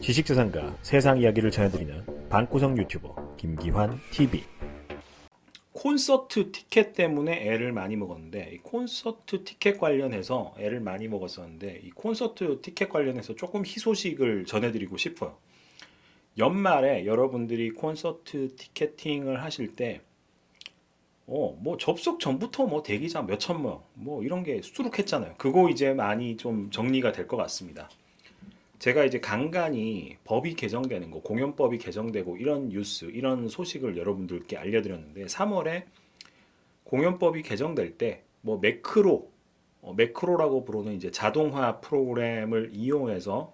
지식세상가 세상 이야기를 전해드리는 방구석 유튜버 김기환 TV 콘서트 티켓 때문에 애를 많이 먹었는데 이 콘서트 티켓 관련해서 애를 많이 먹었었는데 이 콘서트 티켓 관련해서 조금 희소식을 전해드리고 싶어요. 연말에 여러분들이 콘서트 티켓팅을 하실 때 어, 뭐 접속 전부터 뭐 대기자 몇천 명, 뭐 이런 게 수두룩했잖아요. 그거 이제 많이 좀 정리가 될 것 같습니다. 제가 이제 간간히 법이 개정되는 거, 공연법이 개정되고 이런 뉴스, 이런 소식을 여러분들께 알려드렸는데 3월에 공연법이 개정될 때 뭐 매크로, 어, 매크로라고 부르는 이제 자동화 프로그램을 이용해서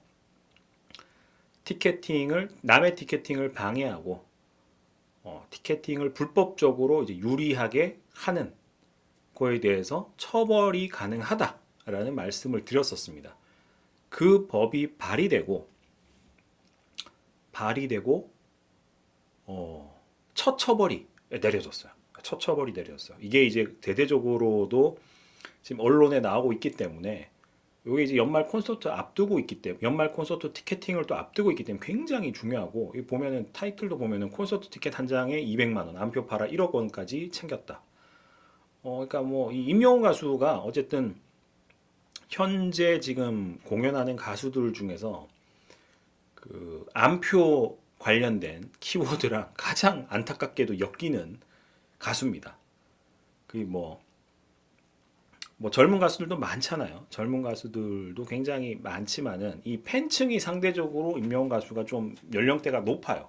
티켓팅을 남의 티켓팅을 방해하고 어, 티켓팅을 불법적으로 이제 유리하게 하는 거에 대해서 처벌이 가능하다라는 말씀을 드렸었습니다. 그 법이 발의되고 발의되고 어, 첫 처벌이 내려졌어요. 첫 처벌이 내려졌어요. 이게 이제 대대적으로도 지금 언론에 나오고 있기 때문에 이게 이제 연말 콘서트 앞두고 있기 때문에 연말 콘서트 티켓팅을 또 앞두고 있기 때문에 굉장히 중요하고 이 보면은 타이틀도 보면은 콘서트 티켓 한 장에 200만 원, 안표 팔아 1억 원까지 챙겼다. 어, 그러니까 뭐 이 임영웅 가수가 어쨌든 현재 지금 공연하는 가수들 중에서 그 안표 관련된 키워드랑 가장 안타깝게도 엮이는 가수입니다. 그뭐 뭐 젊은 가수들도 많잖아요. 젊은 가수들도 굉장히 많지만은 이 팬층이 상대적으로 임영웅 가수가 좀 연령대가 높아요.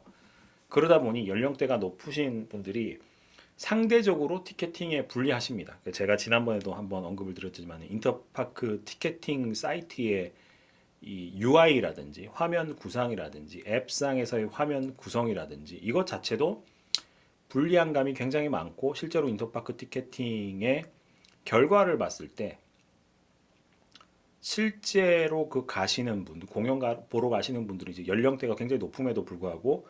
그러다 보니 연령대가 높으신 분들이 상대적으로 티켓팅에 불리하십니다. 제가 지난번에도 한번 언급을 드렸지만 인터파크 티켓팅 사이트의 이 UI라든지 화면 구상이라든지 앱상에서의 화면 구성이라든지 이것 자체도 불리한 감이 굉장히 많고 실제로 인터파크 티켓팅의 결과를 봤을 때 실제로 그 가시는 분들 공연 가, 보러 가시는 분들이 이제 연령대가 굉장히 높음에도 불구하고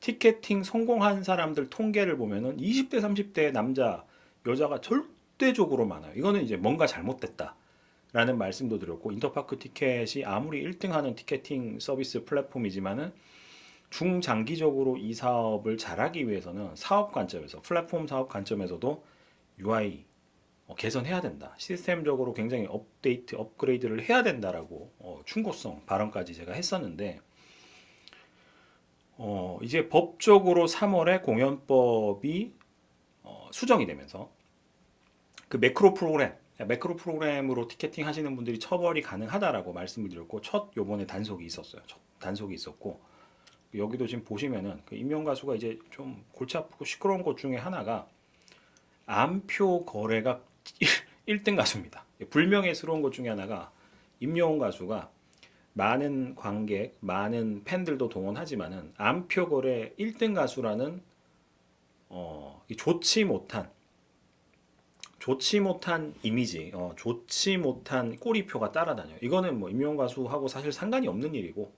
티켓팅 성공한 사람들 통계를 보면은 20대 30대 남자 여자가 절대적으로 많아요. 이거는 이제 뭔가 잘못됐다 라는 말씀도 드렸고 인터파크 티켓이 아무리 1등하는 티켓팅 서비스 플랫폼이지만은 중장기적으로 이 사업을 잘하기 위해서는 사업 관점에서 플랫폼 사업 관점에서도 UI 어, 개선해야 된다. 시스템적으로 굉장히 업데이트, 업그레이드를 해야 된다라고 어, 충고성 발언까지 제가 했었는데 어, 이제 법적으로 3월에 공연법이 어, 수정이 되면서 그 매크로 프로그램, 매크로 프로그램으로 티켓팅 하시는 분들이 처벌이 가능하다라고 말씀을 드렸고 첫 요번에 단속이 있었어요. 첫 단속이 있었고 여기도 지금 보시면은 그 임용 가수가 이제 좀 골치 아프고 시끄러운 것 중에 하나가 암표 거래가 1등 가수입니다. 불명예스러운 것 중에 하나가 임영웅 가수가 많은 관객, 많은 팬들도 동원하지만은 암표 거래 1등 가수라는 어, 이 좋지 못한 좋지 못한 이미지, 어, 좋지 못한 꼬리표가 따라다녀요. 이거는 뭐 임영웅 가수하고 사실 상관이 없는 일이고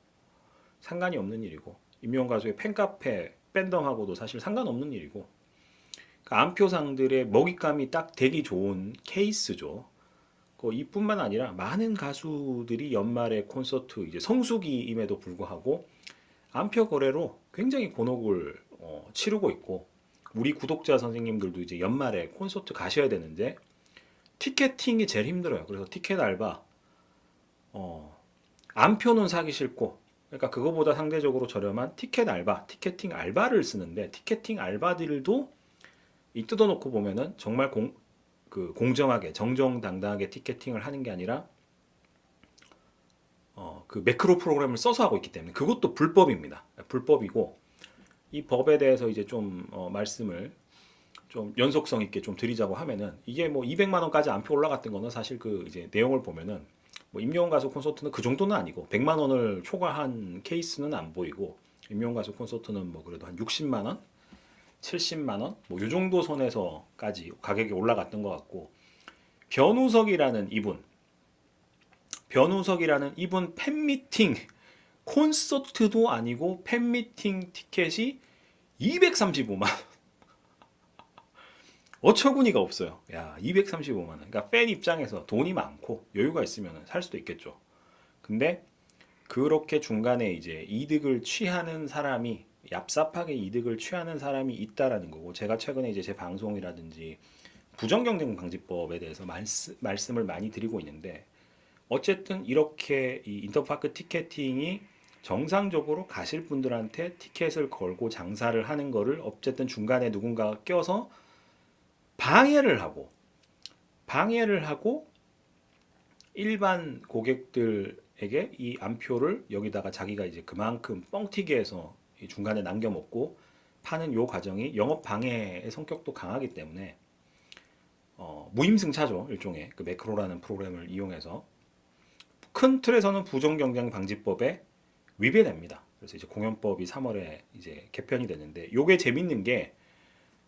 상관이 없는 일이고 임영웅 가수의 팬카페 팬덤하고도 사실 상관없는 일이고 그 안표상들의 먹잇감이 딱 되기 좋은 케이스죠. 그 이뿐만 아니라 많은 가수들이 연말에 콘서트 이제 성수기임에도 불구하고 안표 거래로 굉장히 곤혹을 어, 치르고 있고 우리 구독자 선생님들도 이제 연말에 콘서트 가셔야 되는데 티켓팅이 제일 힘들어요. 그래서 티켓 알바 어, 안표는 사기 싫고 그러니까 그거보다 상대적으로 저렴한 티켓 알바, 티켓팅 알바를 쓰는데 티켓팅 알바들도 이 뜯어놓고 보면은 정말 공, 그 공정하게 정정당당하게 티켓팅을 하는 게 아니라 어, 그 매크로 프로그램을 써서 하고 있기 때문에 그것도 불법입니다. 불법이고 이 법에 대해서 이제 좀 어, 말씀을 좀 연속성 있게 좀 드리자고 하면은 이게 뭐 200만 원까지 안표 올라갔던 거는 사실 그 이제 내용을 보면은 뭐 임영웅 가수 콘서트는 그 정도는 아니고 100만 원을 초과한 케이스는 안 보이고 임영웅 가수 콘서트는 뭐 그래도 한 60만 원 70만 원, 뭐 요 정도 선에서까지 가격이 올라갔던 것 같고 변우석이라는 이분, 변우석이라는 이분 팬미팅 콘서트도 아니고 팬미팅 티켓이 235만 원. 어처구니가 없어요. 야, 235만 원. 그러니까 팬 입장에서 돈이 많고 여유가 있으면 살 수도 있겠죠. 근데 그렇게 중간에 이제 이득을 취하는 사람이 얍삽하게 이득을 취하는 사람이 있다라는 거고 제가 최근에 이제 제 방송이라든지 부정 경쟁 방지법에 대해서 말씀, 말씀을 많이 드리고 있는데 어쨌든 이렇게 이 인터파크 티켓팅이 정상적으로 가실 분들한테 티켓을 걸고 장사를 하는 거를 어쨌든 중간에 누군가가 껴서 방해를 하고 방해를 하고 일반 고객들에게 이 암표를 여기다가 자기가 이제 그만큼 뻥튀기 해서 이 중간에 남겨 먹고 파는 요 과정이 영업 방해의 성격도 강하기 때문에 어, 무임승차죠 일종의 그 매크로라는 프로그램을 이용해서 큰 틀에서는 부정 경쟁 방지법에 위배됩니다. 그래서 이제 공연법이 3월에 이제 개편이 됐는데 요게 재밌는 게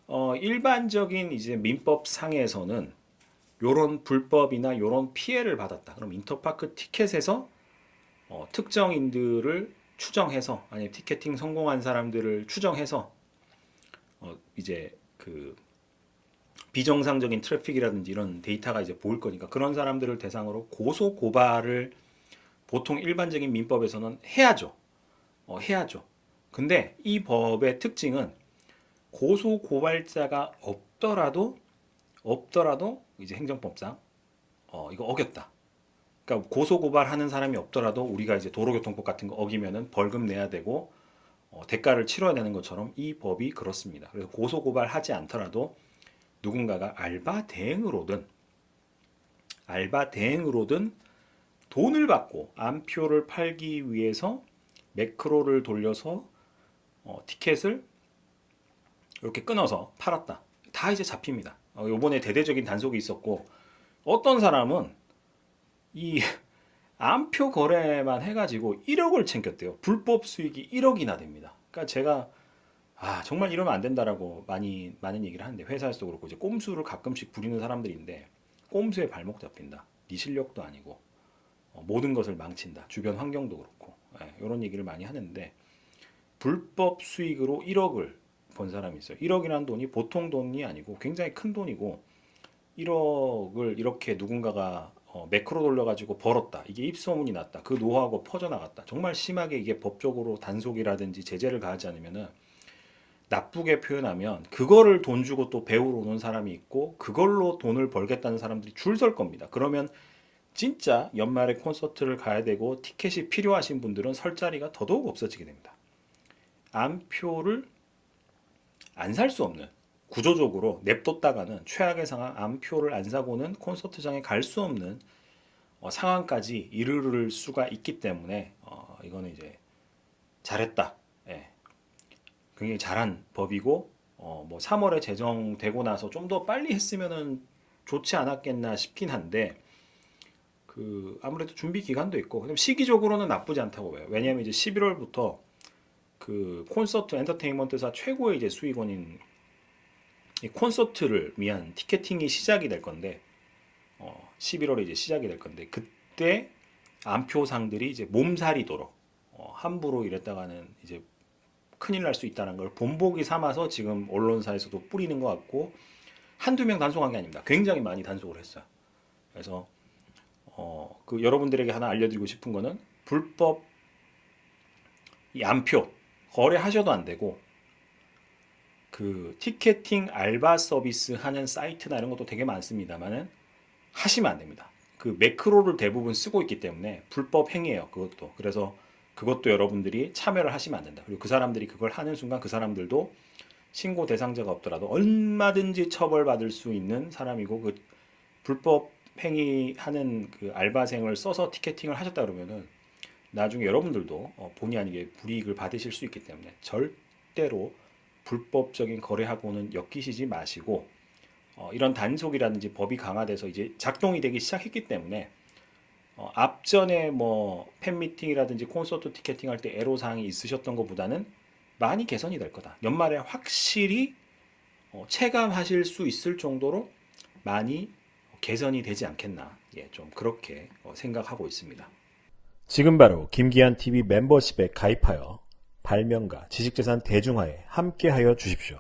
어, 일반적인 이제 민법 상에서는 요런 불법이나 요런 피해를 받았다. 그럼 인터파크 티켓에서 어, 특정인들을 추정해서 아니 티켓팅 성공한 사람들을 추정해서 어, 이제 그 비정상적인 트래픽이라든지 이런 데이터가 이제 보일 거니까 그런 사람들을 대상으로 고소 고발을 보통 일반적인 민법에서는 해야죠. 어, 해야죠. 근데 이 법의 특징은 고소 고발자가 없더라도 없더라도 이제 행정법상 어, 이거 어겼다. 그러니까 고소 고발하는 사람이 없더라도 우리가 이제 도로교통법 같은 거 어기면은 벌금 내야 되고 어, 대가를 치러야 되는 것처럼 이 법이 그렇습니다. 그래서 고소 고발하지 않더라도 누군가가 알바 대행으로든 알바 대행으로든 돈을 받고 암표를 팔기 위해서 매크로를 돌려서 어, 티켓을 이렇게 끊어서 팔았다. 다 이제 잡힙니다. 어, 요번에 대대적인 단속이 있었고 어떤 사람은 이 암표 거래만 해가지고 1억을 챙겼대요. 불법 수익이 1억이나 됩니다. 그러니까 제가 아 정말 이러면 안 된다라고 많이 많은 얘기를 하는데 회사에서도 그렇고 이제 꼼수를 가끔씩 부리는 사람들인데 꼼수에 발목 잡힌다. 네 실력도 아니고 어, 모든 것을 망친다. 주변 환경도 그렇고 예, 이런 얘기를 많이 하는데 불법 수익으로 1억을 번 사람이 있어요. 1억이라는 돈이 보통 돈이 아니고 굉장히 큰 돈이고 1억을 이렇게 누군가가 어, 매크로 돌려가지고 벌었다. 이게 입소문이 났다. 그 노하우가 퍼져나갔다. 정말 심하게 이게 법적으로 단속이라든지 제재를 가하지 않으면은 나쁘게 표현하면 그거를 돈 주고 또 배우러 오는 사람이 있고 그걸로 돈을 벌겠다는 사람들이 줄 설 겁니다. 그러면 진짜 연말에 콘서트를 가야 되고 티켓이 필요하신 분들은 설 자리가 더더욱 없어지게 됩니다. 암표를 안 살 수 없는 구조적으로 냅뒀다가는 최악의 상황 암표를 안 사고는 콘서트장에 갈 수 없는 어, 상황까지 이르를 수가 있기 때문에 어, 이거는 이제 잘했다. 예. 굉장히 잘한 법이고 어, 뭐 3월에 제정되고 나서 좀 더 빨리 했으면은 좋지 않았겠나 싶긴 한데 그 아무래도 준비 기간도 있고 시기적으로는 나쁘지 않다고 봐요. 왜냐하면 이제 11월부터 그 콘서트 엔터테인먼트사 최고의 이제 수익원인 이 콘서트를 위한 티켓팅이 시작이 될 건데 어, 11월에 이제 시작이 될 건데 그때 암표상들이 이제 몸살이도록 어, 함부로 이랬다가는 이제 큰일 날 수 있다는 걸 본보기 삼아서 지금 언론사에서도 뿌리는 것 같고 한두 명 단속한 게 아닙니다. 굉장히 많이 단속을 했어요. 그래서 어, 그 여러분들에게 하나 알려드리고 싶은 거는 불법 이 암표 거래하셔도 안 되고 그 티켓팅 알바 서비스 하는 사이트나 이런 것도 되게 많습니다만은 하시면 안 됩니다. 그 매크로를 대부분 쓰고 있기 때문에 불법 행위예요. 그것도. 그래서 그것도 여러분들이 참여를 하시면 안 된다. 그리고 그 사람들이 그걸 하는 순간 그 사람들도 신고 대상자가 없더라도 얼마든지 처벌받을 수 있는 사람이고 그 불법 행위하는 그 알바생을 써서 티켓팅을 하셨다 그러면은 나중에 여러분들도 어, 본의 아니게 불이익을 받으실 수 있기 때문에 절대로 불법적인 거래하고는 엮이시지 마시고 어, 이런 단속이라든지 법이 강화돼서 이제 작동이 되기 시작했기 때문에 어, 앞전에 뭐 팬미팅이라든지 콘서트 티켓팅 할 때 애로사항이 있으셨던 것보다는 많이 개선이 될 거다. 연말에 확실히 어, 체감하실 수 있을 정도로 많이 개선이 되지 않겠나. 예, 좀 그렇게 어, 생각하고 있습니다. 지금 바로 김기한 TV 멤버십에 가입하여 발명가 지식재산 대중화에 함께하여 주십시오.